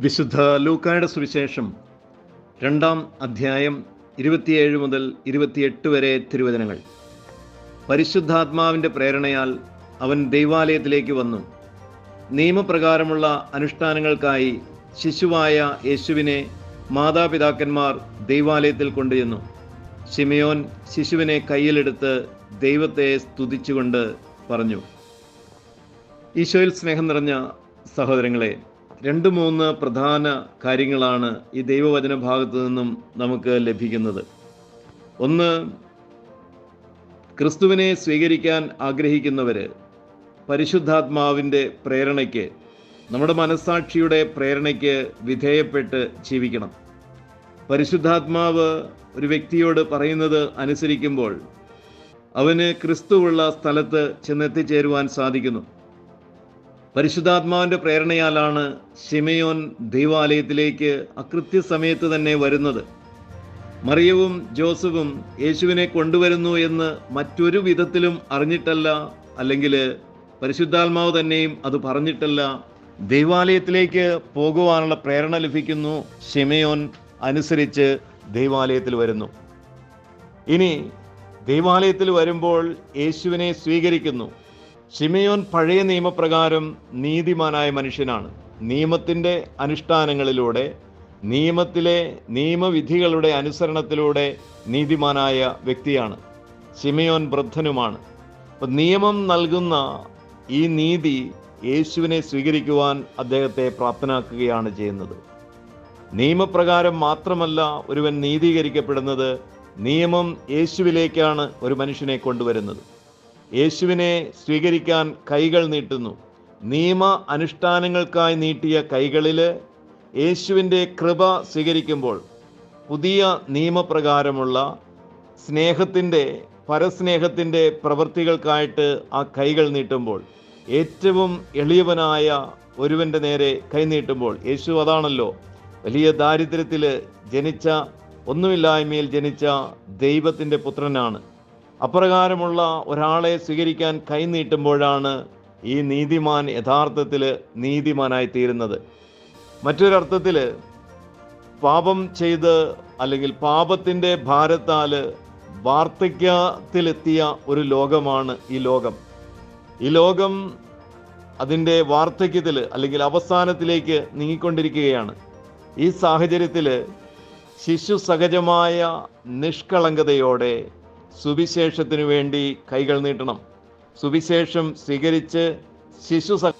വിശുദ്ധ ലൂക്കായുടെ സുവിശേഷം രണ്ടാം അധ്യായം ഇരുപത്തിയേഴ് മുതൽ ഇരുപത്തിയെട്ട് വരെ തിരുവചനങ്ങൾ. പരിശുദ്ധാത്മാവിന്റെ പ്രേരണയാൽ അവൻ ദൈവാലയത്തിലേക്ക് വന്നു. നിയമപ്രകാരമുള്ള അനുഷ്ഠാനങ്ങൾക്കായി ശിശുവായ യേശുവിനെ മാതാപിതാക്കന്മാർ ദൈവാലയത്തിൽ കൊണ്ടുചെന്നു. ശിമയോൻ ശിശുവിനെ കയ്യിലെടുത്ത് ദൈവത്തെ സ്തുതിച്ചുകൊണ്ട് പറഞ്ഞു. ഈശോയിൽ സ്നേഹം നിറഞ്ഞ സഹോദരങ്ങളെ രണ്ട് മൂന്ന് പ്രധാന കാര്യങ്ങളാണ് ഈ ദൈവവചന ഭാഗത്ത് നിന്നും നമുക്ക് ലഭിക്കുന്നത്. ഒന്ന് ക്രിസ്തുവിനെ സ്വീകരിക്കാൻ ആഗ്രഹിക്കുന്നവർ പരിശുദ്ധാത്മാവിന്റെ പ്രേരണയ്ക്ക് നമ്മുടെ മനസ്സാക്ഷിയുടെ പ്രേരണയ്ക്ക് വിധേയപ്പെട്ട് ജീവിക്കണം. പരിശുദ്ധാത്മാവ് ഒരു വ്യക്തിയോട് പറയുന്നത് അനുസരിക്കുമ്പോൾ അവന് ക്രിസ്തുവുള്ള സ്ഥലത്ത് ചെന്നെത്തിച്ചേരുവാൻ സാധിക്കുന്നു. പരിശുദ്ധാത്മാവിന്റെ പ്രേരണയാലാണ് ഷിമയോൻ ദൈവാലയത്തിലേക്ക് അകൃത്യസമയത്ത് തന്നെ വരുന്നത്. മറിയവും ജോസഫും യേശുവിനെ കൊണ്ടുവരുന്നു എന്ന് മറ്റൊരു വിധത്തിലും അറിഞ്ഞിട്ടല്ല അല്ലെങ്കിൽ പരിശുദ്ധാത്മാവ് തന്നെയും അത് പറഞ്ഞിട്ടല്ല ദൈവാലയത്തിലേക്ക് പോകുവാനുള്ള പ്രേരണ ലഭിക്കുന്നു ഷിമയോൻ അനുസരിച്ച് ദൈവാലയത്തിൽ വരുന്നു. ഇനി ദൈവാലയത്തിൽ വരുമ്പോൾ യേശുവിനെ സ്വീകരിക്കുന്നു. ഷിമയോൻ പഴയ നിയമപ്രകാരം നീതിമാനായ മനുഷ്യനാണ്. നിയമത്തിന്റെ അനുഷ്ഠാനങ്ങളിലൂടെ നിയമത്തിലെ നിയമവിധികളുടെ അനുസരണത്തിലൂടെ നീതിമാനായ വ്യക്തിയാണ്. ഷിമയോൻ വൃദ്ധനുമാണ്. അപ്പം നിയമം നൽകുന്ന ഈ നീതി യേശുവിനെ സ്വീകരിക്കുവാൻ അദ്ദേഹത്തെ പ്രാപ്തനാക്കുകയാണ് ചെയ്യുന്നത്. നിയമപ്രകാരം മാത്രമല്ല ഒരുവൻ നീതീകരിക്കപ്പെടുന്നത് നിയമം യേശുവിലേക്കാണ് ഒരു മനുഷ്യനെ കൊണ്ടുവരുന്നത്. യേശുവിനെ സ്വീകരിക്കാൻ കൈകൾ നീട്ടുന്നു. നിയമ അനുഷ്ഠാനങ്ങൾക്കായി നീട്ടിയ കൈകളിൽ യേശുവിന്റെ കൃപ സ്വീകരിക്കുമ്പോൾ പുതിയ നിയമപ്രകാരമുള്ള സ്നേഹത്തിന്റെ പരസ്നേഹത്തിന്റെ പ്രവൃത്തികൾക്കായിട്ട് ആ കൈകൾ നീട്ടുമ്പോൾ ഏറ്റവും എളിയവനായ ഒരുവന്റെ നേരെ കൈനീട്ടുമ്പോൾ യേശു അതാണല്ലോ വലിയ ദാരിദ്ര്യത്തിൽ ജനിച്ച ഒന്നുമില്ലായ്മയിൽ ജനിച്ച ദൈവത്തിന്റെ പുത്രനാണ്. അപ്രകാരമുള്ള ഒരാളെ സ്വീകരിക്കാൻ കൈനീട്ടുമ്പോഴാണ് ഈ നീതിമാൻ യഥാർത്ഥത്തിൽ നീതിമാനായി തീരുന്നത് മറ്റൊരർത്ഥത്തിൽ പാപം ചെയ്ത് അല്ലെങ്കിൽ പാപത്തിന്റെ ഭാരത്താൽ വാർദ്ധക്യത്തിലെത്തിയ ഒരു ലോകമാണ് ഈ ലോകം. ഈ ലോകം അതിന്റെ വാർദ്ധക്യത്തിൽ അല്ലെങ്കിൽ അവസാനത്തിലേക്ക് നീങ്ങിക്കൊണ്ടിരിക്കുകയാണ്. ഈ സാഹചര്യത്തിൽ ശിശു സഹജമായ നിഷ്കളങ്കതയോടെ സുവിശേഷത്തിനു വേണ്ടി കൈകൾ നീട്ടണം. സുവിശേഷം സ്വീകരിച്ച് ശിശു സ